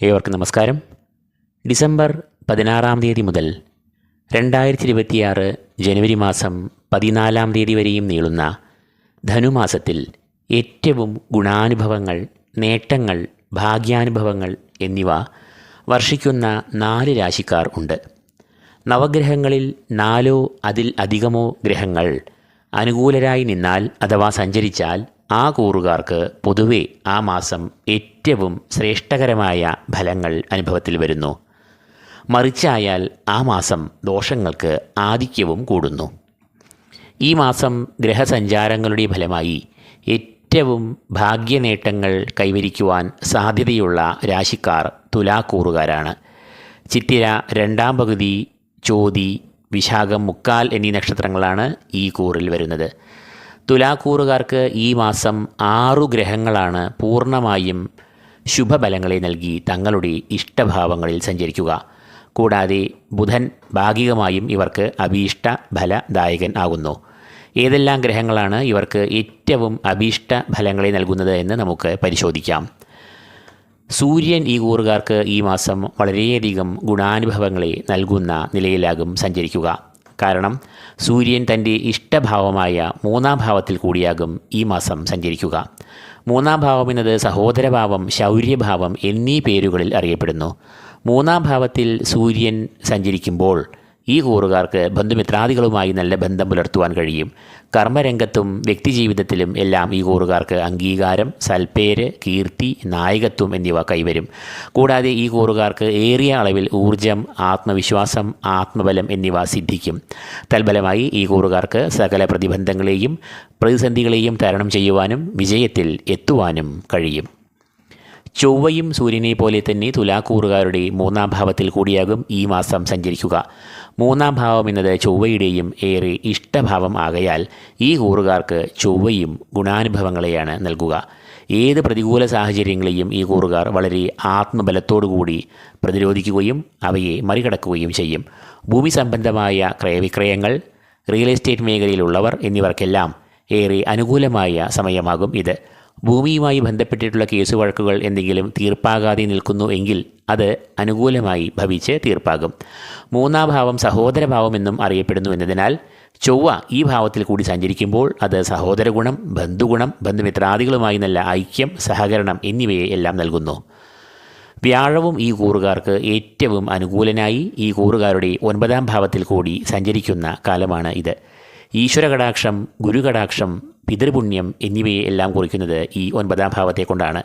ഏവർക്കും നമസ്കാരം. ഡിസംബർ പതിനാറാം തീയതി മുതൽ രണ്ടായിരത്തി ഇരുപത്തിയാറ് ജനുവരി മാസം പതിനാലാം തീയതി വരെയും നീളുന്ന ധനുമാസത്തിൽ ഏറ്റവും ഗുണാനുഭവങ്ങൾ നേട്ടങ്ങൾ ഭാഗ്യാനുഭവങ്ങൾ എന്നിവ വർഷിക്കുന്ന നാല് രാശിക്കാർ ഉണ്ട്. നവഗ്രഹങ്ങളിൽ നാലോ അതിൽ അധികമോ ഗ്രഹങ്ങൾ അനുകൂലരായി നിന്നാൽ അഥവാ സഞ്ചരിച്ചാൽ ആ കൂറുകാർക്ക് പൊതുവെ ആ മാസം ഏറ്റവും ശ്രേഷ്ഠകരമായ ഫലങ്ങൾ അനുഭവത്തിൽ വരുന്നു. മറിച്ചായാൽ ആ മാസം ദോഷങ്ങൾക്ക് ആധിക്യവും കൂടുന്നു. ഈ മാസം ഗ്രഹസഞ്ചാരങ്ങളുടെ ഫലമായി ഏറ്റവും ഭാഗ്യനേട്ടങ്ങൾ കൈവരിക്കുവാൻ സാധ്യതയുള്ള രാശിക്കാർ തുലാക്കൂറുകാരാണ്. ചിത്തിര രണ്ടാം പകുതി ചോതി വിശാഖം മുക്കാൽ എന്നീ നക്ഷത്രങ്ങളാണ് ഈ കൂറിൽ വരുന്നത്. തുലാക്കൂറുകാർക്ക് ഈ മാസം ആറു ഗ്രഹങ്ങളാണ് പൂർണമായും ശുഭഫലങ്ങളെ നൽകി തങ്ങളുടെ ഇഷ്ടഭാവങ്ങളിൽ സഞ്ചരിക്കുക. കൂടാതെ ബുധൻ ഭാഗികമായും ഇവർക്ക് അഭീഷ്ട ഫലദായകൻ ആകുന്നു. ഏതെല്ലാം ഗ്രഹങ്ങളാണ് ഇവർക്ക് ഏറ്റവും അഭീഷ്ട ഫലങ്ങളെ നൽകുന്നത് എന്ന് നമുക്ക് പരിശോധിക്കാം. സൂര്യൻ ഈ കൂറുകാർക്ക് ഈ മാസം വളരെയധികം ഗുണാനുഭവങ്ങളെ നൽകുന്ന നിലയിലാകും സഞ്ചരിക്കുക. കാരണം സൂര്യൻ തന്റെ ഇഷ്ടഭാവമായ മൂന്നാം ഭാവത്തിൽ കൂടിയാകും ഈ മാസം സഞ്ചരിക്കുക. മൂന്നാം ഭാവം എന്നത് സഹോദരഭാവം ശൗര്യഭാവം എന്നീ പേരുകളിൽ അറിയപ്പെടുന്നു. മൂന്നാം ഭാവത്തിൽ സൂര്യൻ സഞ്ചരിക്കുമ്പോൾ ഈ കൂറുകാർക്ക് ബന്ധുമിത്രാദികളുമായി നല്ല ബന്ധം പുലർത്തുവാൻ കഴിയും. കർമ്മരംഗത്തും വ്യക്തിജീവിതത്തിലും എല്ലാം ഈ കൂറുകാർക്ക് അംഗീകാരം സൽപ്പേര് കീർത്തി നായകത്വം എന്നിവ കൈവരും. കൂടാതെ ഈ കൂറുകാർക്ക് ഏറിയ അളവിൽ ഊർജം ആത്മവിശ്വാസം ആത്മബലം എന്നിവ സിദ്ധിക്കും. തൽഫലമായി ഈ കൂറുകാർക്ക് സകല പ്രതിബന്ധങ്ങളെയും പ്രതിസന്ധികളെയും തരണം ചെയ്യുവാനും വിജയത്തിൽ എത്തുവാനും കഴിയും. ചൊവ്വയും സൂര്യനെ പോലെ തന്നെ തുലാക്കൂറുകാരുടെ മൂന്നാം ഭാവത്തിൽ കൂടിയാകും ഈ മാസം സഞ്ചരിക്കുക. മൂന്നാം ഭാവം എന്നത് ചൊവ്വയുടെയും ഏറെ ഇഷ്ടഭാവം ആകയാൽ ഈ കൂറുകാർക്ക് ചൊവ്വയും ഗുണാനുഭവങ്ങളെയാണ് നൽകുക. ഏത് പ്രതികൂല സാഹചര്യങ്ങളെയും ഈ കൂറുകാർ വളരെ ആത്മബലത്തോടുകൂടി പ്രതിരോധിക്കുകയും അവയെ മറികടക്കുകയും ചെയ്യും. ഭൂമി സംബന്ധമായ ക്രയവിക്രയങ്ങൾ റിയൽ എസ്റ്റേറ്റ് മേഖലയിലുള്ളവർ എന്നിവർക്കെല്ലാം ഏറെ അനുകൂലമായ സമയമാകും ഇത്. ഭൂമിയുമായി ബന്ധപ്പെട്ടിട്ടുള്ള കേസ് വഴക്കുകൾ എന്തെങ്കിലും തീർപ്പാകാതെ നിൽക്കുന്നു എങ്കിൽ അത് അനുകൂലമായി ഭവിച്ച് തീർപ്പാകും. മൂന്നാം ഭാവം സഹോദരഭാവം എന്നും അറിയപ്പെടുന്നു എന്നതിനാൽ ചൊവ്വ ഈ ഭാവത്തിൽ കൂടി സഞ്ചരിക്കുമ്പോൾ അത് സഹോദര ഗുണം ബന്ധുഗുണം ബന്ധുമിത്രാദികളുമായി നല്ല ഐക്യം സഹകരണം എന്നിവയെ എല്ലാം നൽകുന്നു. വ്യാഴവും ഈ കൂറുകാർക്ക് ഏറ്റവും അനുകൂലനായി ഈ കൂറുകാരുടെ ഒൻപതാം ഭാവത്തിൽ കൂടി സഞ്ചരിക്കുന്ന കാലമാണ് ഇത്. ഈശ്വരകടാക്ഷം ഗുരുകടാക്ഷം പിതൃപുണ്യം എന്നിവയെ എല്ലാം കുറിക്കുന്നത് ഈ ഒൻപതാം ഭാവത്തെ കൊണ്ടാണ്.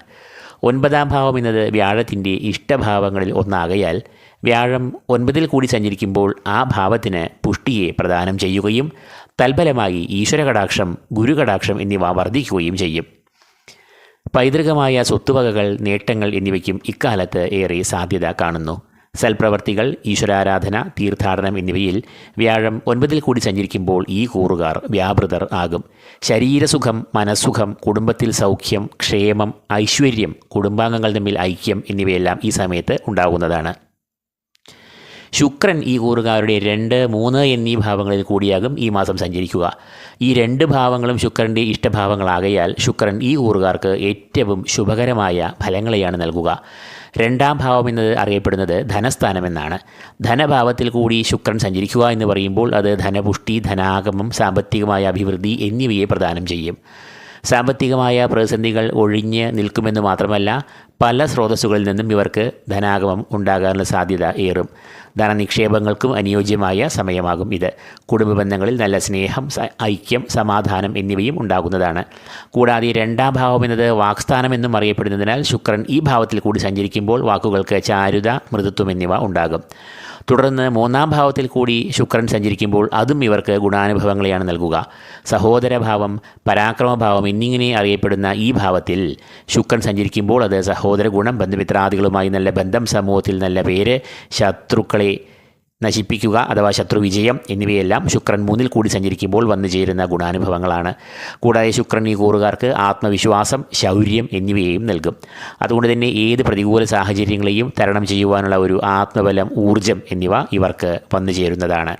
ഒൻപതാം ഭാവം എന്നത് വ്യാഴത്തിന്റെ ഇഷ്ടഭാവങ്ങളിൽ ഒന്നാകയാൽ വ്യാഴം ഒൻപതിൽ കൂടി സഞ്ചരിക്കുമ്പോൾ ആ ഭാവത്തിന് പുഷ്ടിയെ പ്രദാനം ചെയ്യുകയും തൽഫലമായി ഈശ്വരകടാക്ഷം ഗുരുകടാക്ഷം എന്നിവ വർദ്ധിക്കുകയും ചെയ്യും. പൈതൃകമായ സ്വത്തുവകകൾ നേട്ടങ്ങൾ എന്നിവയ്ക്കും ഇക്കാലത്ത് ഏറെ സാധ്യത കാണുന്നു. സൽപ്രവർത്തികൾ ഈശ്വരാരാധന തീർത്ഥാടനം എന്നിവയിൽ വ്യാഴം ഒൻപതിൽ കൂടി സഞ്ചരിക്കുമ്പോൾ ഈ കൂറുകാർ വ്യാപൃതർ ആകും. ശരീരസുഖം മനസ്സുഖം കുടുംബത്തിൽ സൗഖ്യം ക്ഷേമം ഐശ്വര്യം കുടുംബാംഗങ്ങൾ തമ്മിൽ ഐക്യം എന്നിവയെല്ലാം ഈ സമയത്ത് ഉണ്ടാകുന്നതാണ് ശുക്രൻ ഈ കൂറുകാരുടെ രണ്ട് മൂന്ന് എന്നീ ഭാവങ്ങളിൽ കൂടിയാകും ഈ മാസം സഞ്ചരിക്കുക. ഈ രണ്ട് ഭാവങ്ങളും ശുക്രന്റെ ഇഷ്ടഭാവങ്ങളാകയാൽ ശുക്രൻ ഈ കൂറുകാർക്ക് ഏറ്റവും ശുഭകരമായ ഫലങ്ങളെയാണ് നൽകുക. രണ്ടാം ഭാവം എന്നത് അറിയപ്പെടുന്നത് ധനസ്ഥാനം എന്നാണ്. ധനഭാവത്തിൽ കൂടി ശുക്രൻ സഞ്ചരിക്കുക എന്ന് പറയുമ്പോൾ അത് ധനപുഷ്ടി ധനാഗമം സാമ്പത്തികമായ അഭിവൃദ്ധി എന്നിവയെ പ്രദാനം ചെയ്യും. സാമ്പത്തികമായ പ്രതിസന്ധികൾ ഒഴിഞ്ഞ് നിൽക്കുമെന്ന് മാത്രമല്ല പല സ്രോതസ്സുകളിൽ നിന്നും ഇവർക്ക് ധനാഗമം ഉണ്ടാകാനുള്ള സാധ്യത ഏറും. ധനനിക്ഷേപങ്ങൾക്കും അനുയോജ്യമായ സമയമാകും ഇത്. കുടുംബ ബന്ധങ്ങളിൽ നല്ല സ്നേഹം ഐക്യം സമാധാനം എന്നിവയും ഉണ്ടാകുന്നതാണ്. കൂടാതെ രണ്ടാം ഭാവം എന്നത് വാക്സ്ഥാനം എന്നും അറിയപ്പെടുന്നതിനാൽ ശുക്രൻ ഈ ഭാവത്തിൽ കൂടി സഞ്ചരിക്കുമ്പോൾ വാക്കുകൾക്ക് ചാരുത മൃദുത്വം എന്നിവ ഉണ്ടാകും. തുടർന്ന് മൂന്നാം ഭാവത്തിൽ കൂടി ശുക്രൻ സഞ്ചരിക്കുമ്പോൾ അതും ഇവർക്ക് ഗുണാനുഭവങ്ങളെയാണ് നൽകുക. സഹോദരഭാവം പരാക്രമഭാവം എന്നിങ്ങനെ അറിയപ്പെടുന്ന ഈ ഭാവത്തിൽ ശുക്രൻ സഞ്ചരിക്കുമ്പോൾ അത് സഹോദര ഗുണം ബന്ധുമിത്രാദികളുമായി നല്ല ബന്ധം സമൂഹത്തിൽ നല്ല പേര് ശത്രുക്കളെ നശിപ്പിക്കുക അഥവാ ശത്രു വിജയം എന്നിവയെല്ലാം ശുക്രൻ മൂന്നിൽ കൂടി സഞ്ചരിക്കുമ്പോൾ വന്നു ചേരുന്ന ഗുണാനുഭവങ്ങളാണ്. കൂടാതെ ശുക്രൻ ഈ കൂറുകാർക്ക് ആത്മവിശ്വാസം ശൗര്യം എന്നിവയെയും നൽകും. അതുകൊണ്ട് തന്നെ ഏത് പ്രതികൂല സാഹചര്യങ്ങളെയും തരണം ചെയ്യുവാനുള്ള ഒരു ആത്മബലം ഊർജം എന്നിവ ഇവർക്ക് വന്നു ചേരുന്നതാണ്.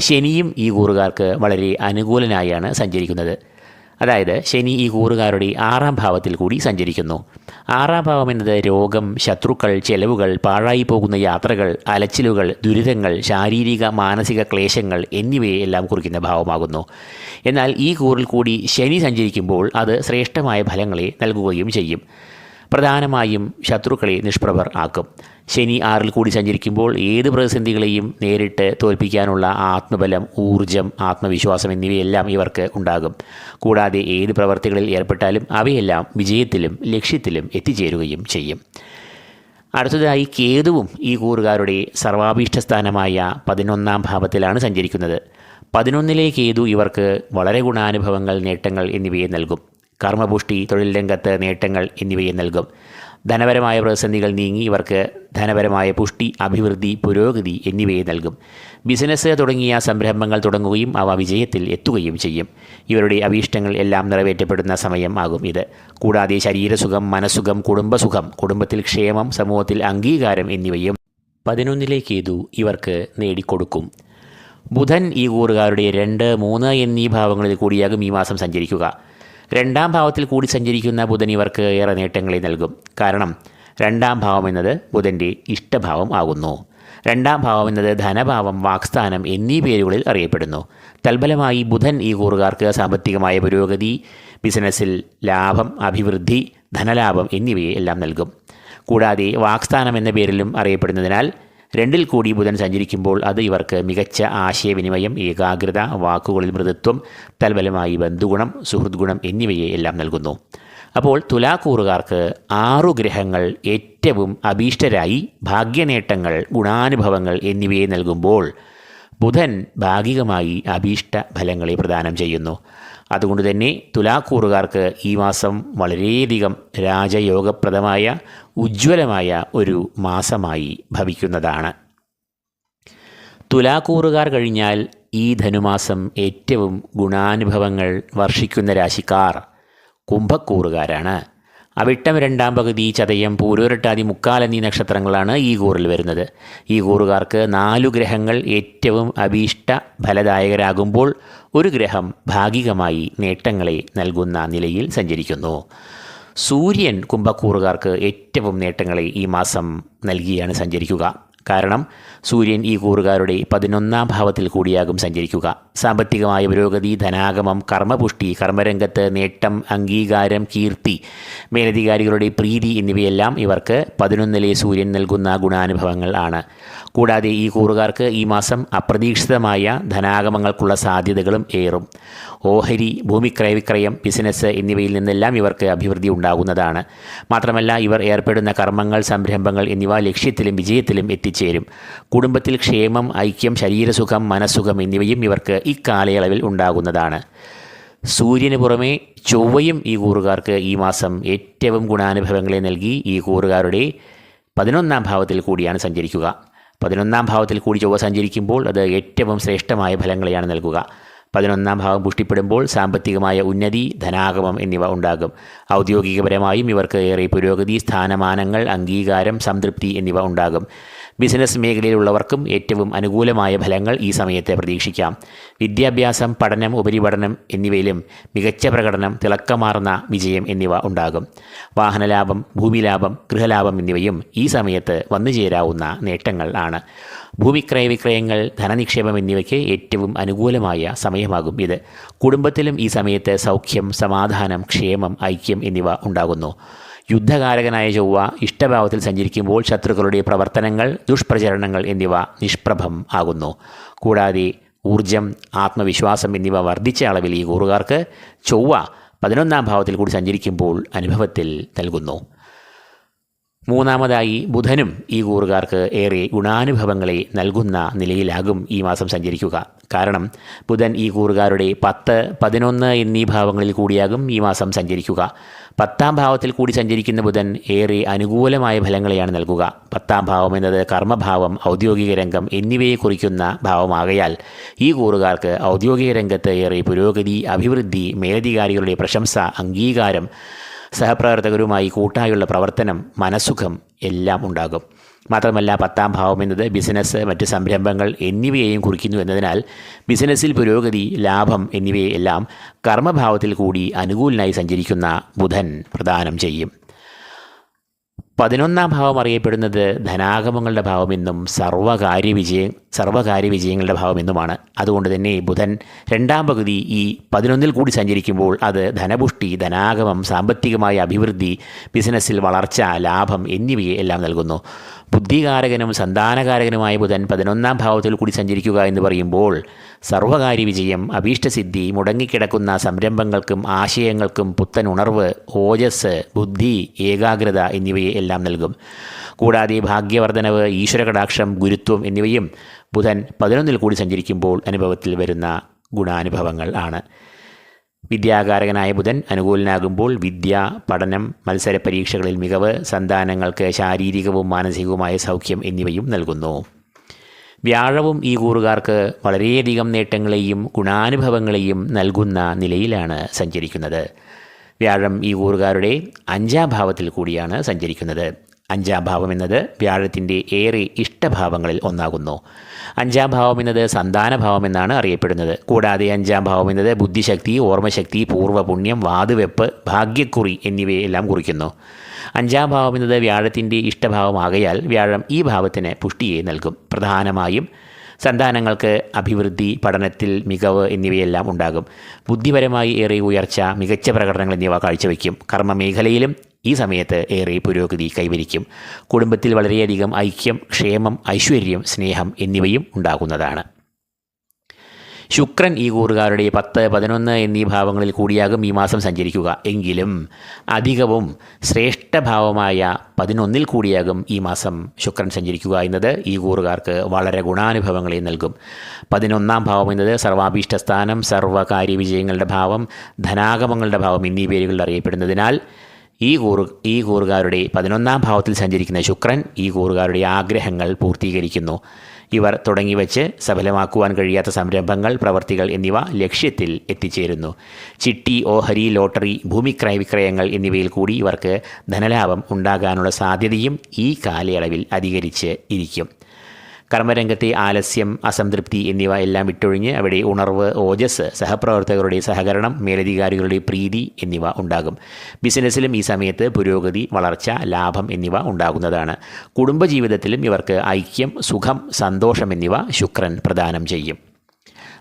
ശനിയും ഈ കൂറുകാർക്ക് വളരെ അനുകൂലനായാണ് സഞ്ചരിക്കുന്നത്. അതായത് ശനി ഈ കൂറുകാരുടെ ആറാം ഭാവത്തിൽ കൂടി സഞ്ചരിക്കുന്നു. ആറാം ഭാവം എന്നത് രോഗം ശത്രുക്കൾ ചെലവുകൾ പാഴായി പോകുന്ന യാത്രകൾ അലച്ചിലുകൾ ദുരിതങ്ങൾ ശാരീരിക മാനസിക ക്ലേശങ്ങൾ എന്നിവയെ എല്ലാം കുറിക്കുന്ന ഭാവമാകുന്നു. എന്നാൽ ഈ കൂറിൽ കൂടി ശനി സഞ്ചരിക്കുമ്പോൾ അത് ശ്രേഷ്ഠമായ ഫലങ്ങളെ നൽകുകയും ചെയ്യും. പ്രധാനമായും ശത്രുക്കളെ നിഷ്പ്രഭർ ആക്കും. ശനി ആറിൽ കൂടി സഞ്ചരിക്കുമ്പോൾ ഏത് പ്രതിസന്ധികളെയും നേരിട്ട് തോൽപ്പിക്കാനുള്ള ആത്മബലം ഊർജം ആത്മവിശ്വാസം എന്നിവയെല്ലാം ഇവർക്ക് ഉണ്ടാകും. കൂടാതെ ഏത് പ്രവർത്തികളിൽ ഏർപ്പെട്ടാലും അവയെല്ലാം വിജയത്തിലും ലക്ഷ്യത്തിലും എത്തിച്ചേരുകയും ചെയ്യും. അടുത്തതായി കേതുവും ഈ കൂറുകാരുടെ സർവാഭീഷ്ടസ്ഥാനമായ പതിനൊന്നാം ഭാവത്തിലാണ് സഞ്ചരിക്കുന്നത്. പതിനൊന്നിലെ കേതു ഇവർക്ക് വളരെ ഗുണാനുഭവങ്ങൾ നേട്ടങ്ങൾ എന്നിവയെ നൽകും. കർമ്മപുഷ്ടി തൊഴിൽ രംഗത്ത് നേട്ടങ്ങൾ എന്നിവയെ നൽകും. ധനപരമായ പ്രതിസന്ധികൾ നീങ്ങി ഇവർക്ക് ധനപരമായ പുഷ്ടി അഭിവൃദ്ധി പുരോഗതി എന്നിവയെ നൽകും. ബിസിനസ് തുടങ്ങിയ സംരംഭങ്ങൾ തുടങ്ങുകയും അവ വിജയത്തിൽ എത്തുകയും ചെയ്യും. ഇവരുടെ അഭീഷ്ടങ്ങൾ എല്ലാം നിറവേറ്റപ്പെടുന്ന സമയം ആകും ഇത്. കൂടാതെ ശരീരസുഖം മനസ്സുഖം കുടുംബസുഖം കുടുംബത്തിൽ ക്ഷേമം സമൂഹത്തിൽ അംഗീകാരം എന്നിവയും പതിനൊന്നിലെ കേതു ഇവർക്ക് നേടിക്കൊടുക്കും. ബുധൻ ഈ കൂറുകാരുടെ രണ്ട് മൂന്ന് എന്നീ ഭാവങ്ങളിൽ കൂടിയാകും ഈ മാസം സഞ്ചരിക്കുക. രണ്ടാം ഭാവത്തിൽ കൂടി സഞ്ചരിക്കുന്ന ബുധൻ ഇവർക്ക് ഏറെ നേട്ടങ്ങളെ നൽകും. കാരണം രണ്ടാം ഭാവം എന്നത് ബുധന്റെ ഇഷ്ടഭാവം ആകുന്നു. രണ്ടാം ഭാവം എന്നത് ധനഭാവം വാക്സ്ഥാനം എന്നീ പേരുകളിൽ അറിയപ്പെടുന്നു. തൽഫലമായി ബുധൻ ഈ കൂറുകാർക്ക് സാമ്പത്തികമായ പുരോഗതി ബിസിനസ്സിൽ ലാഭം അഭിവൃദ്ധി ധനലാഭം എന്നിവയെ എല്ലാം നൽകും. കൂടാതെ വാക്സ്ഥാനം എന്ന പേരിലും അറിയപ്പെടുന്നതിനാൽ രണ്ടിൽ കൂടി ബുധൻ സഞ്ചരിക്കുമ്പോൾ അത് ഇവർക്ക് മികച്ച ആശയവിനിമയം ഏകാഗ്രത വാക്കുകളിൽ മൃദുത്വം തൽഫലമായി ബന്ധുഗുണം സുഹൃദ്ഗുണം എന്നിവയെ എല്ലാം നൽകുന്നു. അപ്പോൾ തുലാക്കൂറുകാർക്ക് ആറു ഗ്രഹങ്ങൾ ഏറ്റവും അഭീഷ്ടരായി ഭാഗ്യനേട്ടങ്ങൾ ഗുണാനുഭവങ്ങൾ എന്നിവയെ നൽകുമ്പോൾ ബുധൻ ഭാഗികമായി അഭീഷ്ട ഫലങ്ങളെ പ്രദാനം ചെയ്യുന്നു. അതുകൊണ്ട് തന്നെ തുലാക്കൂറുകാർക്ക് ഈ മാസം വളരെയധികം രാജയോഗപ്രദമായ ഉജ്ജ്വലമായ ഒരു മാസമായി ഭവിക്കുന്നതാണ്. തുലാക്കൂറുകാർ കഴിഞ്ഞാൽ ഈ ധനുമാസം ഏറ്റവും ഗുണാനുഭവങ്ങൾ വർഷിക്കുന്ന രാശിക്കാർ കുംഭക്കൂറുകാരാണ്. അവിട്ടം രണ്ടാം പകുതി ചതയം പൂരോരട്ടാതി മുക്കാൽ എന്നീ നക്ഷത്രങ്ങളാണ് ഈ കൂറിൽ വരുന്നത്. ഈ കൂറുകാർക്ക് നാലു ഗ്രഹങ്ങൾ ഏറ്റവും അഭീഷ്ട ഫലദായകരാകുമ്പോൾ ഒരു ഗ്രഹം ഭാഗികമായി നേട്ടങ്ങളെ നൽകുന്ന നിലയിൽ സഞ്ചരിക്കുന്നു. സൂര്യൻ കുംഭക്കൂറുകാർക്ക് ഏറ്റവും നേട്ടങ്ങളെ ഈ മാസം നൽകിയാണ് സഞ്ചരിക്കുക. കാരണം സൂര്യൻ ഈ കൂറുകാരുടെ പതിനൊന്നാം ഭാവത്തിൽ കൂടിയാകും സഞ്ചരിക്കുക. സാമ്പത്തികമായ പുരോഗതി ധനാഗമം കർമ്മപുഷ്ടി കർമ്മരംഗത്ത് നേട്ടം അംഗീകാരം കീർത്തി മേലധികാരികളുടെ പ്രീതി എന്നിവയെല്ലാം ഇവർക്ക് പതിനൊന്നിലെ സൂര്യൻ നൽകുന്ന ഗുണാനുഭവങ്ങൾ ആണ്. കൂടാതെ ഈ കൂറുകാർക്ക് ഈ മാസം അപ്രതീക്ഷിതമായ ധനാഗമങ്ങൾക്കുള്ള സാധ്യതകളും ഏറും. ഓഹരി ഭൂമിക്രയവിക്രയം ബിസിനസ് എന്നിവയിൽ നിന്നെല്ലാം ഇവർക്ക് അഭിവൃദ്ധി ഉണ്ടാകുന്നതാണ്. മാത്രമല്ല ഇവർ ഏർപ്പെടുന്ന കർമ്മങ്ങൾ സംരംഭങ്ങൾ എന്നിവ ലക്ഷ്യത്തിലും വിജയത്തിലും എത്തിച്ചേരും കുടുംബത്തിൽ ക്ഷേമം ഐക്യം ശരീരസുഖം മനസ്സുഖം എന്നിവയും ഇവർക്ക് ഇക്കാലയളവിൽ ഉണ്ടാകുന്നതാണ്. സൂര്യന് പുറമെ ചൊവ്വയും ഈ കൂറുകാർക്ക് ഈ മാസം ഏറ്റവും ഗുണാനുഭവങ്ങളെ നൽകി ഈ കൂറുകാരുടെ പതിനൊന്നാം ഭാവത്തിൽ കൂടിയാണ് സഞ്ചരിക്കുക. പതിനൊന്നാം ഭാവത്തിൽ കൂടി ചൊവ്വ സഞ്ചരിക്കുമ്പോൾ അത് ഏറ്റവും ശ്രേഷ്ഠമായ ഫലങ്ങളെയാണ് നൽകുക. പതിനൊന്നാം ഭാവം പുഷ്ടിപ്പെടുമ്പോൾ സാമ്പത്തികമായ ഉന്നതി ധനാഗമം എന്നിവ ഉണ്ടാകും. ഔദ്യോഗികപരമായും ഇവർക്ക് ഏറെ പുരോഗതി സ്ഥാനമാനങ്ങൾ അംഗീകാരം സംതൃപ്തി എന്നിവ ഉണ്ടാകും. ബിസിനസ് മേഖലയിലുള്ളവർക്കും ഏറ്റവും അനുകൂലമായ ഫലങ്ങൾ ഈ സമയത്ത് പ്രതീക്ഷിക്കാം. വിദ്യാഭ്യാസം പഠനം ഉപരിപഠനം എന്നിവയിലും മികച്ച പ്രകടനം തിളക്കമാർന്ന വിജയം എന്നിവ ഉണ്ടാകും. വാഹനലാഭം ഭൂമിലാഭം ഗൃഹലാഭം എന്നിവയും ഈ സമയത്ത് വന്നു ചേരാവുന്ന നേട്ടങ്ങൾ ആണ്. ഭൂമിക്രയ വിക്രയങ്ങൾ ധനനിക്ഷേപം എന്നിവയ്ക്ക് ഏറ്റവും അനുകൂലമായ സമയമാകും ഇത്. കുടുംബത്തിലും ഈ സമയത്ത് സൗഖ്യം സമാധാനം ക്ഷേമം ഐക്യം എന്നിവ ഉണ്ടാകുന്നു. യുദ്ധകാരകനായ ചൊവ്വ ഇഷ്ടഭാവത്തിൽ സഞ്ചരിക്കുമ്പോൾ ശത്രുക്കളുടെ പ്രവർത്തനങ്ങൾ ദുഷ്പ്രചരണങ്ങൾ എന്നിവ നിഷ്പ്രഭം ആകുന്നു. കൂടാതെ ഊർജം ആത്മവിശ്വാസം എന്നിവ വർദ്ധിച്ച അളവിൽ ഈ കൂറുകാർക്ക് ചൊവ്വ പതിനൊന്നാം ഭാവത്തിൽ കൂടി സഞ്ചരിക്കുമ്പോൾ അനുഭവത്തിൽ നൽകുന്നു. മൂന്നാമതായി ബുധനും ഈ കൂറുകാർക്ക് ഏറെ ഗുണാനുഭവങ്ങളെ നൽകുന്ന നിലയിലാകും ഈ മാസം സഞ്ചരിക്കുക. കാരണം ബുധൻ ഈ കൂറുകാരുടെ പത്ത് പതിനൊന്ന് എന്നീ ഭാവങ്ങളിൽ കൂടിയാകും ഈ മാസം സഞ്ചരിക്കുക. പത്താം ഭാവത്തിൽ കൂടി സഞ്ചരിക്കുന്ന ബുധൻ ഏറെ അനുകൂലമായ ഫലങ്ങളെയാണ് നൽകുക. പത്താം ഭാവം എന്നത് കർമ്മഭാവം ഔദ്യോഗിക രംഗം എന്നിവയെ കുറിക്കുന്ന ഭാവമാകയാൽ ഈ കൂറുകാർക്ക് ഔദ്യോഗിക രംഗത്ത് ഏറെ പുരോഗതി അഭിവൃദ്ധി മേലധികാരികളുടെ പ്രശംസ അംഗീകാരം സഹപ്രവർത്തകരുമായി കൂട്ടായുള്ള പ്രവർത്തനം മനസുഖം എല്ലാം ഉണ്ടാകും. മാത്രമല്ല പത്താം ഭാവം എന്നത് ബിസിനസ് മറ്റ് സംരംഭങ്ങൾ എന്നിവയെയും കുറിക്കുന്നു എന്നതിനാൽ ബിസിനസ്സിൽ പുരോഗതി ലാഭം എന്നിവയെല്ലാം കർമ്മഭാവത്തിൽ കൂടി അനുകൂലനായി സഞ്ചരിക്കുന്ന ബുധൻ പ്രദാനം ചെയ്യും. പതിനൊന്നാം ഭാവം അറിയപ്പെടുന്നത് ധനാഗമങ്ങളുടെ ഭാവമെന്നും സർവകാര്യ വിജയം സർവകാര്യ വിജയങ്ങളുടെ ഭാവമെന്നുമാണ് അതുകൊണ്ട് തന്നെ ബുധൻ രണ്ടാം പകുതി ഈ പതിനൊന്നിൽ കൂടി സഞ്ചരിക്കുമ്പോൾ അത് ധനപുഷ്ടി ധനാഗമം സാമ്പത്തികമായ അഭിവൃദ്ധി ബിസിനസ്സിൽ വളർച്ച ലാഭം എന്നിവയെ എല്ലാം നൽകുന്നു. ബുദ്ധികാരകനും സന്താനകാരകനുമായ ബുധൻ പതിനൊന്നാം ഭാവത്തിൽ കൂടി സഞ്ചരിക്കുക എന്ന് പറയുമ്പോൾ സർവകാര്യ വിജയം അഭീഷ്ടസിദ്ധി മുടങ്ങിക്കിടക്കുന്ന സംരംഭങ്ങൾക്കും ആശയങ്ങൾക്കും പുത്തൻ ഉണർവ് ഓജസ് ബുദ്ധി ഏകാഗ്രത എന്നിവയെ എല്ലാം നൽകും. കൂടാതെ ഭാഗ്യവർദ്ധനവ് ഈശ്വരകടാക്ഷം ഗുരുത്വം എന്നിവയും ബുധൻ പതിനൊന്നിൽ കൂടി സഞ്ചരിക്കുമ്പോൾ അനുഭവത്തിൽ വരുന്ന ഗുണാനുഭവങ്ങൾ ആണ്. വിദ്യാകാരകനായ ബുധൻ അനുകൂലനാകുമ്പോൾ വിദ്യ പഠനം മത്സര പരീക്ഷകളിൽ മികവ് സന്താനങ്ങൾക്ക് ശാരീരികവും മാനസികവുമായ സൗഖ്യം എന്നിവയും നൽകുന്നു. വ്യാഴവും ഈ കൂറുകാർക്ക് വളരെയധികം നേട്ടങ്ങളെയും ഗുണാനുഭവങ്ങളെയും നൽകുന്ന നിലയിലാണ് സഞ്ചരിക്കുന്നത്. വ്യാഴം ഈ കൂറുകാരുടെ അഞ്ചാം ഭാവത്തിൽ കൂടിയാണ് സഞ്ചരിക്കുന്നത്. അഞ്ചാം ഭാവം എന്നത് വ്യാഴത്തിന്റെ ഏറെ ഇഷ്ടഭാവങ്ങളിൽ ഒന്നാകുന്നു. അഞ്ചാം ഭാവം എന്നത് സന്താനഭാവം എന്നാണ് അറിയപ്പെടുന്നത്. കൂടാതെ അഞ്ചാം ഭാവം എന്നത് ബുദ്ധിശക്തി ഓർമ്മശക്തി പൂർവപുണ്യം വാതുവെപ്പ് ഭാഗ്യക്കുറി എന്നിവയെല്ലാം കുറിക്കുന്നു. അഞ്ചാം ഭാവം എന്നത് വ്യാഴത്തിന്റെ ഇഷ്ടഭാവമാകയാൽ വ്യാഴം ഈ ഭാവത്തിന് പുഷ്ടിയെ നൽകും. പ്രധാനമായും സന്താനങ്ങൾക്ക് അഭിവൃദ്ധി പഠനത്തിൽ മികവ് എന്നിവയെല്ലാം ഉണ്ടാകും. ബുദ്ധിപരമായി ഏറെ ഉയർച്ച മികച്ച പ്രകടനങ്ങൾ എന്നിവ കാഴ്ചവെക്കും. കർമ്മമേഖലയിലും ഈ സമയത്ത് ഏറെ പുരോഗതി കൈവരിക്കും. കുടുംബത്തിൽ വളരെയധികം ഐക്യം ക്ഷേമം ഐശ്വര്യം സ്നേഹം എന്നിവയും ഉണ്ടാകുന്നതാണ്. ശുക്രൻ ഈ കൂറുകാരുടെ പത്ത് പതിനൊന്ന് എന്നീ ഭാവങ്ങളിൽ കൂടിയാകും ഈ മാസം സഞ്ചരിക്കുക. എങ്കിലും അധികവും ശ്രേഷ്ഠഭാവമായ പതിനൊന്നിൽ കൂടിയാകും ഈ മാസം ശുക്രൻ സഞ്ചരിക്കുക എന്നത് ഈ കൂറുകാർക്ക് വളരെ ഗുണാനുഭവങ്ങളെ നൽകും. പതിനൊന്നാം ഭാവം എന്നത് സർവാഭീഷ്ടസ്ഥാനം സർവകാര്യ വിജയങ്ങളുടെ ഭാവം ധനാഗമങ്ങളുടെ ഭാവം എന്നീ പേരുകളിൽ അറിയപ്പെടുന്നതിനാൽ ഈ കൂറു ഈ കൂറുകാരുടെ പതിനൊന്നാം ഭാവത്തിൽ സഞ്ചരിക്കുന്ന ശുക്രൻ ഈ കൂറുകാരുടെ ആഗ്രഹങ്ങൾ പൂർത്തീകരിക്കുന്നു. ഇവർ തുടങ്ങിവെച്ച് സഫലമാക്കുവാൻ കഴിയാത്ത സംരംഭങ്ങൾ പ്രവർത്തികൾ എന്നിവ ലക്ഷ്യത്തിൽ എത്തിച്ചേരുന്നു. ചിട്ടി ഓഹരി ലോട്ടറി ഭൂമിക്രയ വിക്രയങ്ങൾ എന്നിവയിൽ കൂടി ഇവർക്ക് ധനലാഭം ഉണ്ടാകാനുള്ള സാധ്യതയും ഈ കാലയളവിൽ അധികരിച്ച് ഇരിക്കും. കർമ്മരംഗത്തെ ആലസ്യം അസംതൃപ്തി എന്നിവ എല്ലാം വിട്ടൊഴിഞ്ഞ് അവിടെ ഉണർവ് ഓജസ് സഹപ്രവർത്തകരുടെ സഹകരണം മേലധികാരികളുടെ പ്രീതി എന്നിവ ഉണ്ടാകും. ബിസിനസ്സിലും ഈ സമയത്ത് പുരോഗതി വളർച്ച ലാഭം എന്നിവ ഉണ്ടാകുന്നതാണ്. കുടുംബജീവിതത്തിലും ഇവർക്ക് ഐക്യം സുഖം സന്തോഷം എന്നിവ ശുക്രൻ പ്രദാനം ചെയ്യും.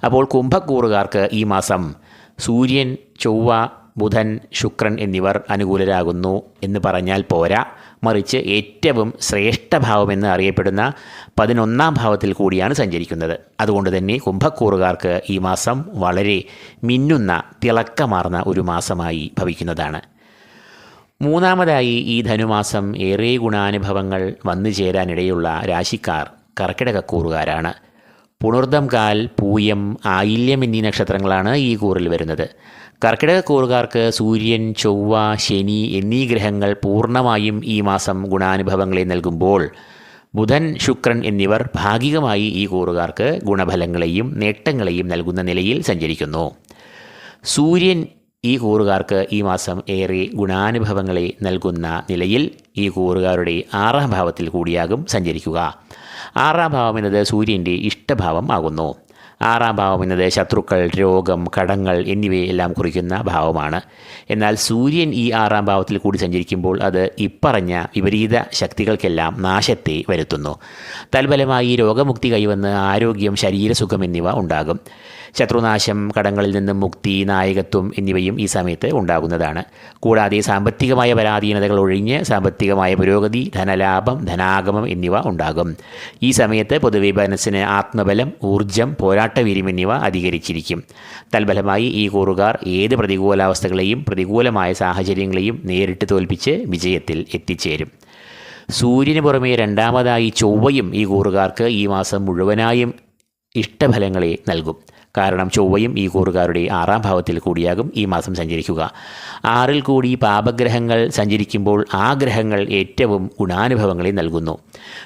അപ്പോൾ കുംഭക്കൂറുകാർക്ക് ഈ മാസം സൂര്യൻ ചൊവ്വ ബുധൻ ശുക്രൻ എന്നിവർ അനുകൂലരാകുന്നു എന്ന് പറഞ്ഞാൽ പോരാ. മറിച്ച് ഏറ്റവും ശ്രേഷ്ഠഭാവമെന്ന് അറിയപ്പെടുന്ന പതിനൊന്നാം ഭാവത്തിൽ കൂടിയാണ് സഞ്ചരിക്കുന്നത്. അതുകൊണ്ട് തന്നെ കുംഭക്കൂറുകാർക്ക് ഈ മാസം വളരെ മിന്നുന്ന തിളക്കമാർന്ന ഒരു മാസമായി ഭവിക്കുന്നതാണ്. മൂന്നാമതായി ഈ ധനുമാസം ഏറെ ഗുണാനുഭവങ്ങൾ വന്നു ചേരാനിടയുള്ള രാശിക്കാർ കർക്കിടകക്കൂറുകാരാണ്. പുണർദം കാൽ പൂയം ആയില്യം എന്നീ നക്ഷത്രങ്ങളാണ് ഈ കൂറിൽ വരുന്നത്. കർക്കിടക കൂറുകാർക്ക് സൂര്യൻ ചൊവ്വ ശനി എന്നീ ഗ്രഹങ്ങൾ പൂർണമായും ഈ മാസം ഗുണാനുഭവങ്ങളെ നൽകുമ്പോൾ ബുധൻ ശുക്രൻ എന്നിവർ ഭാഗികമായി ഈ കൂറുകാർക്ക് ഗുണഫലങ്ങളെയും നേട്ടങ്ങളെയും നൽകുന്ന നിലയിൽ സഞ്ചരിക്കുന്നു. സൂര്യൻ ഈ കൂറുകാർക്ക് ഈ മാസം ഏറെ ഗുണാനുഭവങ്ങളെ നൽകുന്ന നിലയിൽ ഈ കൂറുകാരുടെ ആറാം ഭാവത്തിൽ കൂടിയാകും സഞ്ചരിക്കുക. ആറാം ഭാവം എന്നത് സൂര്യന്റെ ഇഷ്ടഭാവം ആകുന്നു. ആറാം ഭാവം എന്നത് ശത്രുക്കൾ രോഗം കടങ്ങൾ എന്നിവയെല്ലാം കുറിക്കുന്ന ഭാവമാണ്. എന്നാൽ സൂര്യൻ ഈ ആറാം ഭാവത്തിൽ കൂടി സഞ്ചരിക്കുമ്പോൾ അത് ഇപ്പറഞ്ഞ വിപരീത ശക്തികൾക്കെല്ലാം നാശത്തെ വരുത്തുന്നു. തൽഫലമായി രോഗമുക്തി കൈവന്ന് ആരോഗ്യം ശരീരസുഖം എന്നിവ ഉണ്ടാകും. ശത്രുനാശം കടങ്ങളിൽ നിന്നും മുക്തി നായകത്വം എന്നിവയും ഈ സമയത്ത് ഉണ്ടാകുന്നതാണ്. കൂടാതെ സാമ്പത്തികമായ പരാധീനതകൾ ഒഴിഞ്ഞ് സാമ്പത്തികമായ പുരോഗതി ധനലാഭം ധനാഗമം എന്നിവ ഉണ്ടാകും. ഈ സമയത്ത് പൊതുവെ മനസ്സിന് ആത്മബലം ഊർജം പോരാട്ടവീര്യം എന്നിവ അധികരിച്ചിരിക്കും. തൽഫലമായി ഈ കൂറുകാർ ഏത് പ്രതികൂലാവസ്ഥകളെയും പ്രതികൂലമായ സാഹചര്യങ്ങളെയും നേരിട്ട് തോൽപ്പിച്ച് വിജയത്തിൽ എത്തിച്ചേരും. സൂര്യന് പുറമെ രണ്ടാമതായി ചൊവ്വയും ഈ കൂറുകാർക്ക് ഈ മാസം മുഴുവനായും ഇഷ്ടഫലങ്ങളെ നൽകും. കാരണം ചൊവ്വയും ഈ കൂറുകാരുടെ ആറാം ഭാവത്തിൽ കൂടിയാകും ഈ മാസം സഞ്ചരിക്കുക. ആറിൽ കൂടി പാപഗ്രഹങ്ങൾ സഞ്ചരിക്കുമ്പോൾ ആ ഗ്രഹങ്ങൾ ഏറ്റവും ഗുണാനുഭവങ്ങളെ നൽകുന്നു.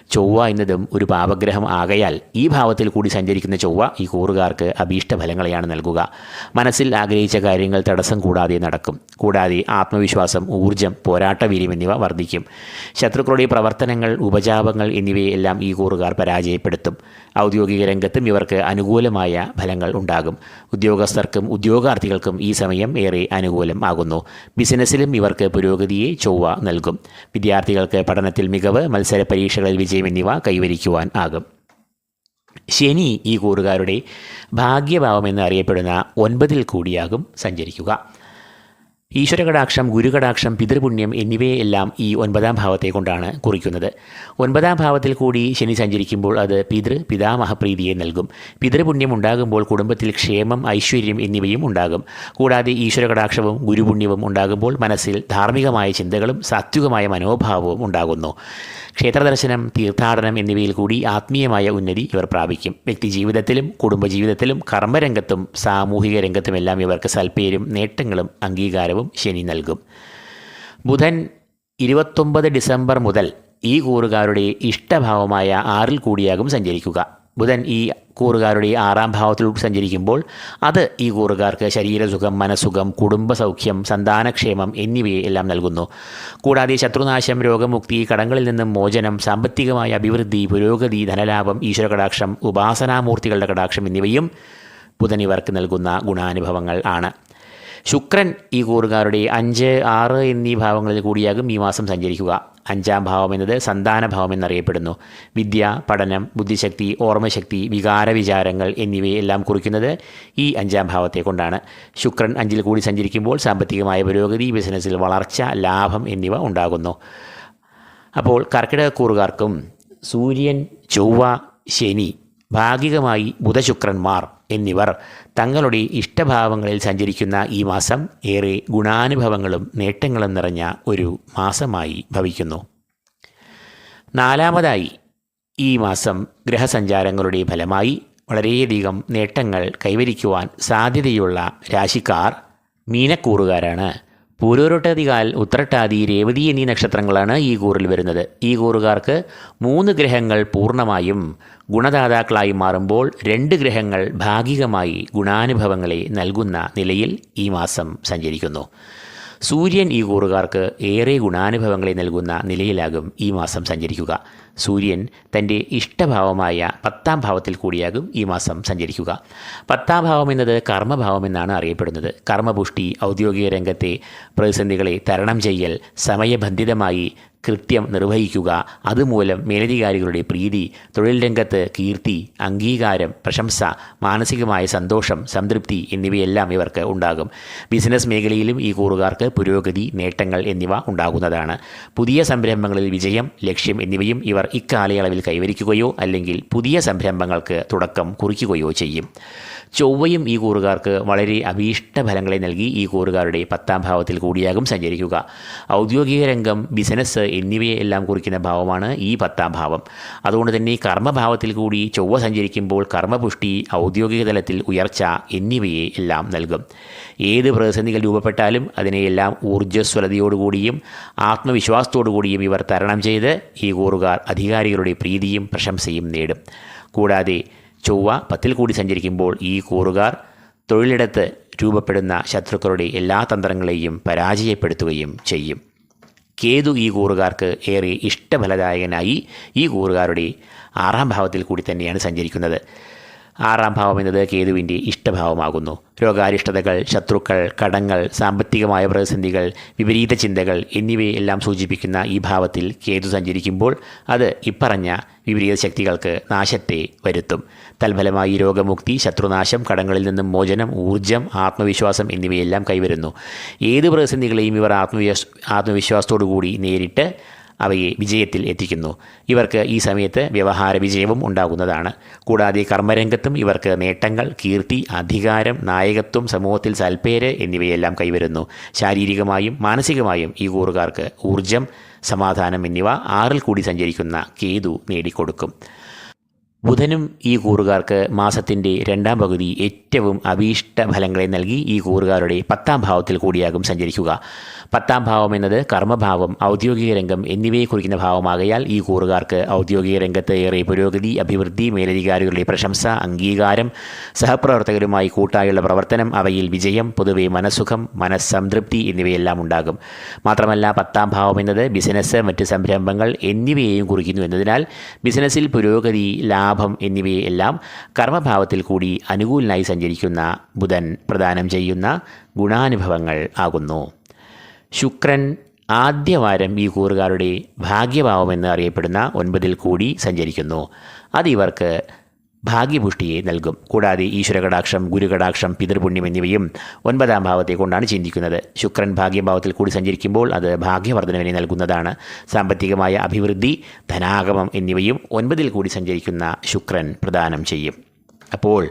ചൊവ്വ എന്നതും ഒരു പാപഗ്രഹം ആകയാൽ ഈ ഭാവത്തിൽ കൂടി സഞ്ചരിക്കുന്ന ചൊവ്വ ഈ കൂറുകാർക്ക് അഭീഷ്ട ഫലങ്ങളെയാണ് നൽകുക. മനസ്സിൽ ആഗ്രഹിച്ച കാര്യങ്ങൾ തടസ്സം കൂടാതെ നടക്കും. കൂടാതെ ആത്മവിശ്വാസം ഊർജം പോരാട്ടവീര്യം എന്നിവ വർദ്ധിക്കും. ശത്രുക്കളുടെ പ്രവർത്തനങ്ങൾ ഉപജാപങ്ങൾ എന്നിവയെല്ലാം ഈ കൂറുകാർ പരാജയപ്പെടുത്തും. ഔദ്യോഗിക രംഗത്തും ഇവർക്ക് അനുകൂലമായ ഫലങ്ങൾ ഉണ്ടാകും ഉദ്യോഗസ്ഥർക്കും ഉദ്യോഗാർത്ഥികൾക്കും ഈ സമയം ഏറെ അനുകൂലം ആകുന്നു. ബിസിനസ്സിലും ഇവർക്ക് പുരോഗതിയെ ചൊവ്വ നൽകും. വിദ്യാർത്ഥികൾക്ക് പഠനത്തിൽ മികവ് മത്സര പരീക്ഷകളിൽ വിജയം എന്നിവ കൈവരിക്കുവാൻ ആകും. ശനി ഈ കൂറുകാരുടെ ഭാഗ്യഭാവം എന്നറിയപ്പെടുന്ന ഒൻപതിൽ കൂടിയാകും സഞ്ചരിക്കുക. ഈശ്വരകടാക്ഷം ഗുരുകടാക്ഷം പിതൃപുണ്യം എന്നിവയെല്ലാം ഈ ഒൻപതാം ഭാവത്തെ കൊണ്ടാണ് കുറിക്കുന്നത്. ഒൻപതാം ഭാവത്തിൽ കൂടി ശനി സഞ്ചരിക്കുമ്പോൾ അത് പിതൃ പിതാമഹപ്രീതിയെ നൽകും. പിതൃപുണ്യം ഉണ്ടാകുമ്പോൾ കുടുംബത്തിൽ ക്ഷേമം ഐശ്വര്യം എന്നിവയും ഉണ്ടാകും. കൂടാതെ ഈശ്വരകടാക്ഷവും ഗുരുപുണ്യവും ഉണ്ടാകുമ്പോൾ മനസ്സിൽ ധാർമ്മികമായ ചിന്തകളും സാത്വികമായ മനോഭാവവും ഉണ്ടാകുന്നു. ക്ഷേത്രദർശനം തീർത്ഥാടനം എന്നിവയിൽ കൂടി ആത്മീയമായ ഉന്നതി ഇവർ പ്രാപിക്കും. വ്യക്തിജീവിതത്തിലും കുടുംബജീവിതത്തിലും കർമ്മരംഗത്തും സാമൂഹിക രംഗത്തുമെല്ലാം ഇവർക്ക് സൽപ്പേരും നേട്ടങ്ങളും അംഗീകാരവും ശനി നൽകും. ബുധൻ ഇരുപത്തൊമ്പത് ഡിസംബർ മുതൽ ഈ കൂറുകാരുടെ ഇഷ്ടഭാവമായ ആറിൽ കൂടിയാകും സഞ്ചരിക്കുക. ബുധൻ ഈ കൂറുകാരുടെ ആറാം ഭാവത്തിലൂടെ സഞ്ചരിക്കുമ്പോൾ അത് ഈ കൂറുകാർക്ക് ശരീരസുഖം മനസ്സുഖം കുടുംബസൗഖ്യം സന്താനക്ഷേമം എന്നിവയെ എല്ലാം നൽകുന്നു. കൂടാതെ ശത്രുനാശം രോഗമുക്തി കടങ്ങളിൽ നിന്നും മോചനം സാമ്പത്തികമായ അഭിവൃദ്ധി പുരോഗതി ധനലാഭം ഈശ്വരകടാക്ഷം ഉപാസനാമൂർത്തികളുടെ കടാക്ഷം എന്നിവയും ബുധൻ ഇവർക്ക് നൽകുന്ന ഗുണാനുഭവങ്ങൾ ആണ്. ശുക്രൻ ഈ കൂറുകാരുടെ അഞ്ച് ആറ് എന്നീ ഭാവങ്ങളിൽ കൂടിയാകും ഈ മാസം സഞ്ചരിക്കുക. അഞ്ചാം ഭാവം എന്നത് സന്താന ഭാവം എന്നറിയപ്പെടുന്നു. വിദ്യ പഠനം ബുദ്ധിശക്തി ഓർമ്മശക്തി വികാര വിചാരങ്ങൾ എന്നിവയെല്ലാം കുറിക്കുന്നത് ഈ അഞ്ചാം ഭാവത്തെ കൊണ്ടാണ്. ശുക്രൻ അഞ്ചിൽ കൂടി സഞ്ചരിക്കുമ്പോൾ സാമ്പത്തികമായ പുരോഗതി ബിസിനസ്സിൽ വളർച്ച ലാഭം എന്നിവ ഉണ്ടാകുന്നു. അപ്പോൾ കർക്കിടകക്കൂറുകാർക്കും സൂര്യൻ ചൊവ്വ ശനി ഭാഗികമായി ബുധശുക്രന്മാർ എന്നിവർ തങ്ങളുടെ ഇഷ്ടഭാവങ്ങളിൽ സഞ്ചരിക്കുന്ന ഈ മാസം ഏറെ ഗുണാനുഭവങ്ങളും നേട്ടങ്ങളും നിറഞ്ഞ ഒരു മാസമായി ഭവിക്കുന്നു. നാലാമതായി ഈ മാസം ഗ്രഹസഞ്ചാരങ്ങളുടെ ഫലമായി വളരെയധികം നേട്ടങ്ങൾ കൈവരിക്കുവാൻ സാധ്യതയുള്ള രാശിക്കാർ മീനക്കൂറുകാരാണ്. പൂരോരൊട്ടതികാൽ ഉത്രട്ടാതി രേവതി എന്നീ നക്ഷത്രങ്ങളാണ് ഈ കൂറിൽ വരുന്നത്. ഈ കൂറുകാർക്ക് മൂന്ന് ഗ്രഹങ്ങൾ പൂർണമായും ഗുണദാതാക്കളായി മാറുമ്പോൾ രണ്ട് ഗ്രഹങ്ങൾ ഭാഗികമായി ഗുണാനുഭവങ്ങളെ നൽകുന്ന നിലയിൽ ഈ മാസം സഞ്ചരിക്കുന്നു. സൂര്യൻ ഈ കൂറുകാർക്ക് ഏറെ ഗുണാനുഭവങ്ങളെ നൽകുന്ന നിലയിലാകും ഈ മാസം സഞ്ചരിക്കുക. സൂര്യൻ തന്റെ ഇഷ്ടഭാവമായ പത്താം ഭാവത്തിൽ കൂടിയാകും ഈ മാസം സഞ്ചരിക്കുക. പത്താം ഭാവം എന്നത് കർമ്മഭാവം എന്നാണ് അറിയപ്പെടുന്നത്. കർമ്മപുഷ്ടി ഔദ്യോഗിക രംഗത്തെ പ്രതിസന്ധികളെ തരണം ചെയ്യൽ സമയബന്ധിതമായി കൃത്യം നിർവഹിക്കുക. അതുമൂലം മേലധികാരികളുടെ പ്രീതി തൊഴിൽ രംഗത്ത് കീർത്തി അംഗീകാരം പ്രശംസ മാനസികമായ സന്തോഷം സംതൃപ്തി എന്നിവയെല്ലാം ഇവർക്ക് ഉണ്ടാകും. ബിസിനസ് മേഖലയിലും ഈ കൂറുകാർക്ക് പുരോഗതി നേട്ടങ്ങൾ എന്നിവ ഉണ്ടാകുന്നതാണ്. പുതിയ സംരംഭങ്ങളിൽ വിജയം ലക്ഷ്യം എന്നിവയും ഇവർ ഇക്കാലയളവിൽ കൈവരിക്കുകയോ അല്ലെങ്കിൽ പുതിയ സംരംഭങ്ങൾക്ക് തുടക്കം കുറിക്കുകയോ ചെയ്യും. ചൊവ്വയും ഈ കൂറുകാർക്ക് വളരെ അഭീഷ്ട ഫലങ്ങളെ നൽകി ഈ കൂറുകാരുടെ പത്താം ഭാവത്തിൽ കൂടിയാകും സഞ്ചരിക്കുക. ഔദ്യോഗിക രംഗം ബിസിനസ് എന്നിവയെല്ലാം കുറിക്കുന്ന ഭാവമാണ് ഈ പത്താം ഭാവം. അതുകൊണ്ട് തന്നെ കർമ്മഭാവത്തിൽ കൂടി ചൊവ്വ സഞ്ചരിക്കുമ്പോൾ കർമ്മപുഷ്ടി ഔദ്യോഗിക തലത്തിൽ ഉയർച്ച എന്നിവയെ എല്ലാം നൽകും. ഏത് പ്രതിസന്ധികൾ രൂപപ്പെട്ടാലും അതിനെയെല്ലാം ഊർജസ്വലതയോടുകൂടിയും ആത്മവിശ്വാസത്തോടുകൂടിയും ഇവർ തരണം ചെയ്ത് ഈ കൂറുകാർ അധികാരികളുടെ പ്രീതിയും പ്രശംസയും നേടും. കൂടാതെ ചൊവ്വ പത്തിൽ കൂടി സഞ്ചരിക്കുമ്പോൾ ഈ കൂറുകാർ തൊഴിലിടത്ത് രൂപപ്പെടുന്ന ശത്രുക്കളുടെ എല്ലാ തന്ത്രങ്ങളെയും പരാജയപ്പെടുത്തുകയും ചെയ്യും. കേതു ഈ കൂറുകാർക്ക് ഏറെ ഇഷ്ടഫലദായകനായി ഈ കൂറുകാരുടെ ആറാം ഭാവത്തിൽ കൂടി തന്നെയാണ് സഞ്ചരിക്കുന്നത്. ആറാം ഭാവം എന്നത് കേതുവിന്റെ ഇഷ്ടഭാവമാകുന്നു. രോഗാരിഷ്ടതകൾ ശത്രുക്കൾ കടങ്ങൾ സാമ്പത്തികമായ പ്രതിസന്ധികൾ വിപരീത ചിന്തകൾ എന്നിവയെല്ലാം സൂചിപ്പിക്കുന്ന ഈ ഭാവത്തിൽ കേതു സഞ്ചരിക്കുമ്പോൾ അത് ഇപ്പറഞ്ഞ വിപരീത ശക്തികൾക്ക് നാശത്തെ വരുത്തും. തൽഫലമായി രോഗമുക്തി ശത്രുനാശം കടങ്ങളിൽ നിന്നും മോചനം ഊർജം ആത്മവിശ്വാസം എന്നിവയെല്ലാം കൈവരുന്നു. ഏത് പ്രതിസന്ധികളെയും ഇവർ ആത്മവിശ്വാസ ആത്മവിശ്വാസത്തോടു കൂടി നേരിട്ട് അവയെ വിജയത്തിൽ എത്തിക്കുന്നു. ഇവർക്ക് ഈ സമയത്ത് വ്യവഹാര വിജയവും ഉണ്ടാകുന്നതാണ്. കൂടാതെ കർമ്മരംഗത്തും ഇവർക്ക് നേട്ടങ്ങൾ കീർത്തി അധികാരം നായകത്വം സമൂഹത്തിൽ സൽപ്പേര് എന്നിവയെല്ലാം കൈവരുന്നു. ശാരീരികമായും മാനസികമായും ഈ കൂറുകാർക്ക് ഊർജം സമാധാനം എന്നിവ ആറിൽ കൂടി സഞ്ചരിക്കുന്ന കേതു നേടിക്കൊടുക്കും. ബുധനും ഈ കൂറുകാർക്ക് മാസത്തിന്റെ രണ്ടാം പകുതി ഏറ്റവും അഭീഷ്ട ഫലങ്ങളെ നൽകി ഈ കൂറുകാരുടെ പത്താം ഭാവത്തിൽ കൂടിയാകും സഞ്ചരിക്കുക. പത്താം ഭാവം എന്നത് കർമ്മഭാവം ഔദ്യോഗിക രംഗം എന്നിവയെ കുറിക്കുന്ന ഭാവമാകയാൽ ഈ കൂറുകാർക്ക് ഔദ്യോഗിക രംഗത്ത് ഏറെ പുരോഗതി അഭിവൃദ്ധി മേലധികാരികളുടെ പ്രശംസ അംഗീകാരം സഹപ്രവർത്തകരുമായി കൂട്ടായുള്ള പ്രവർത്തനം അവയിൽ വിജയം പൊതുവെ മനസ്സുഖം മനസ്സംതൃപ്തി എന്നിവയെല്ലാം ഉണ്ടാകും. മാത്രമല്ല പത്താം ഭാവം എന്നത് ബിസിനസ് മറ്റ് സംരംഭങ്ങൾ എന്നിവയെയും കുറിക്കുന്നു എന്നതിനാൽ ബിസിനസ്സിൽ പുരോഗതി ലാഭം എന്നിവയെല്ലാം കർമ്മഭാവത്തിൽ കൂടി അനുകൂലനായി സഞ്ചരിക്കുന്ന ബുധൻ പ്രദാനം ചെയ്യുന്ന ഗുണാനുഭവങ്ങൾ ആകുന്നു. ശുക്രൻ ആദ്യവാരം ഈ കൂറുകാരുടെ ഭാഗ്യഭാവമെന്ന് അറിയപ്പെടുന്ന ഒൻപതിൽ കൂടി സഞ്ചരിക്കുന്നു. അത് ഇവർക്ക് ഭാഗ്യപുഷ്ടിയെ നൽകും. കൂടാതെ ഈശ്വരകടാക്ഷം ഗുരുകടാക്ഷം പിതൃപുണ്യം എന്നിവയും ഒൻപതാം ഭാവത്തെ കൊണ്ടാണ് ചിന്തിക്കുന്നത്. ശുക്രൻ ഭാഗ്യഭാവത്തിൽ കൂടി സഞ്ചരിക്കുമ്പോൾ അത് ഭാഗ്യവർദ്ധനവിനെ നൽകുന്നതാണ്. സാമ്പത്തികമായ അഭിവൃദ്ധി ധനാഗമം എന്നിവയും ഒൻപതിൽ കൂടി സഞ്ചരിക്കുന്ന ശുക്രൻ പ്രദാനം ചെയ്യും. അപ്പോൾ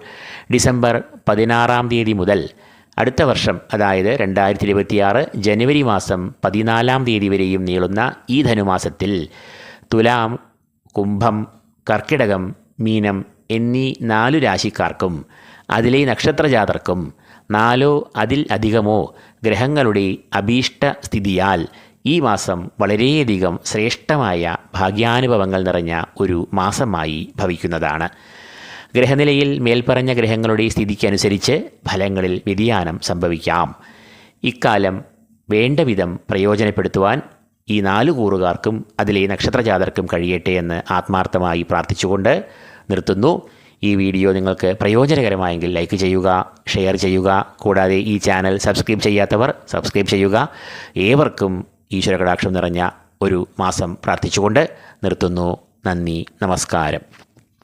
ഡിസംബർ പതിനാറാം തീയതി മുതൽ അടുത്ത വർഷം അതായത് രണ്ടായിരത്തി ഇരുപത്തിയാറ് ജനുവരി മാസം പതിനാലാം തീയതി വരെയും നീളുന്ന ഈ ധനുമാസത്തിൽ തുലാം കുംഭം കർക്കിടകം മീനം എന്നീ നാലു രാശിക്കാർക്കും അതിലെ നക്ഷത്രജാതർക്കും നാലോ അതിൽ അധികമോ ഗ്രഹങ്ങളുടെ അഭീഷ്ട സ്ഥിതിയാൽ ഈ മാസം വളരെയധികം ശ്രേഷ്ഠമായ ഭാഗ്യാനുഭവങ്ങൾ നിറഞ്ഞ ഒരു മാസമായി ഭവിക്കുന്നതാണ്. ഗ്രഹനിലയിൽ മേൽപ്പറഞ്ഞ ഗ്രഹങ്ങളുടെ സ്ഥിതിക്കനുസരിച്ച് ഫലങ്ങളിൽ വ്യതിയാനം സംഭവിക്കാം. ഇക്കാലം വേണ്ട വിധം പ്രയോജനപ്പെടുത്തുവാൻ ഈ നാലു കൂറുകാർക്കും അതിലെ നക്ഷത്രജാതർക്കും കഴിയട്ടെ എന്ന് ആത്മാർത്ഥമായി പ്രാർത്ഥിച്ചുകൊണ്ട് നിർത്തുന്നു. ഈ വീഡിയോ നിങ്ങൾക്ക് പ്രയോജനകരമായെങ്കിൽ ലൈക്ക് ചെയ്യുക ഷെയർ ചെയ്യുക. കൂടാതെ ഈ ചാനൽ സബ്സ്ക്രൈബ് ചെയ്യാത്തവർ സബ്സ്ക്രൈബ് ചെയ്യുക. ഏവർക്കും ഈശ്വരകടാക്ഷം നിറഞ്ഞ ഒരു മാസം പ്രാർത്ഥിച്ചുകൊണ്ട് നിർത്തുന്നു. നന്ദി നമസ്കാരം.